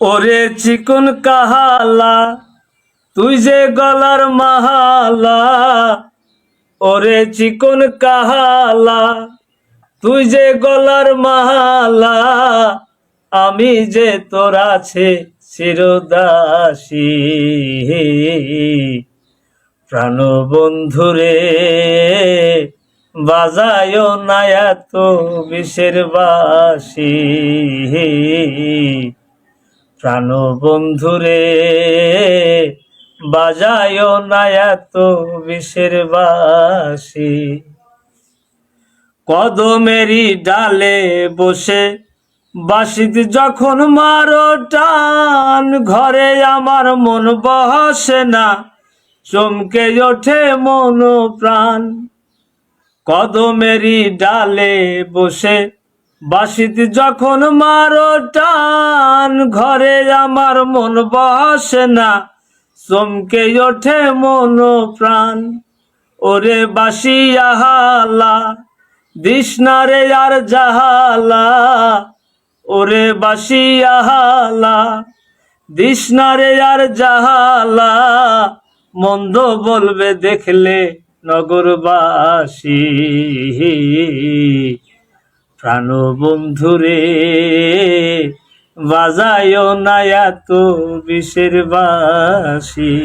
ওরে চিকন কাহালা, তুই যে গলার মাহালা। ওরে চিকন কাহালা, তুই যে গলার মাহালা, আমি যে তোর আছে চিরদাসী প্রাণ বন্ধুরে বাজায় না এত বিষের বাসি। প্রাণ বন্ধুরে বাজায় না এত বিষের বাসি। কদমেরি ডালে বসে বাসিত যখন মারো টান, ঘরে আমার মন বসে না, চমকে ওঠে মন প্রাণ কদমেরি ডালে বসে বাসিত যখন মারো টান, ঘরে আমার মন বসে না। চমকে ওঠে মন প্রাণ। ওরে বাসিয়া হালা দিশনারে আর জাহালা। ওরে বাসিয়া হালা দিশনারে আর জাহালা। মন্দ বলবে দেখলে নগরবাসী। প্রাণ বন্ধুরে বাজায় না এত বিষের বাসি।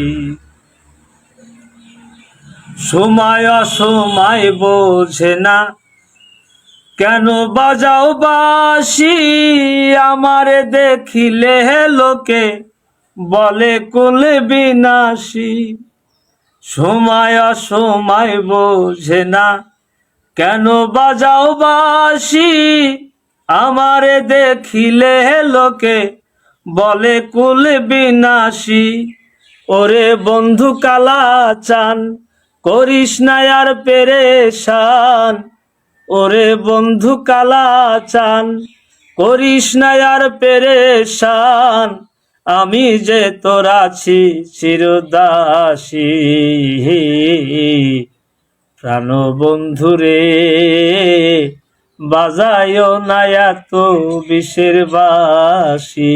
সময় অসময় বোঝে না, কেন বাজাও বাসি? আমারে দেখিলে লোকে, বলে কুলে বিনাশী। সময় অসময় বোঝে না কেন বাজাও বাসি আমারে দেখিলে লোকে বলে কুল বিনাশী। ওরে বন্ধু কালা চান, করিস না আর পেরেশান। ওরে বন্ধু কালা চান, করিস না আর পেরেশান। আমি যে তোর আছি চিরদাসী। প্রাণ বন্ধুরে বাজায় নায়াত বিষের বাসী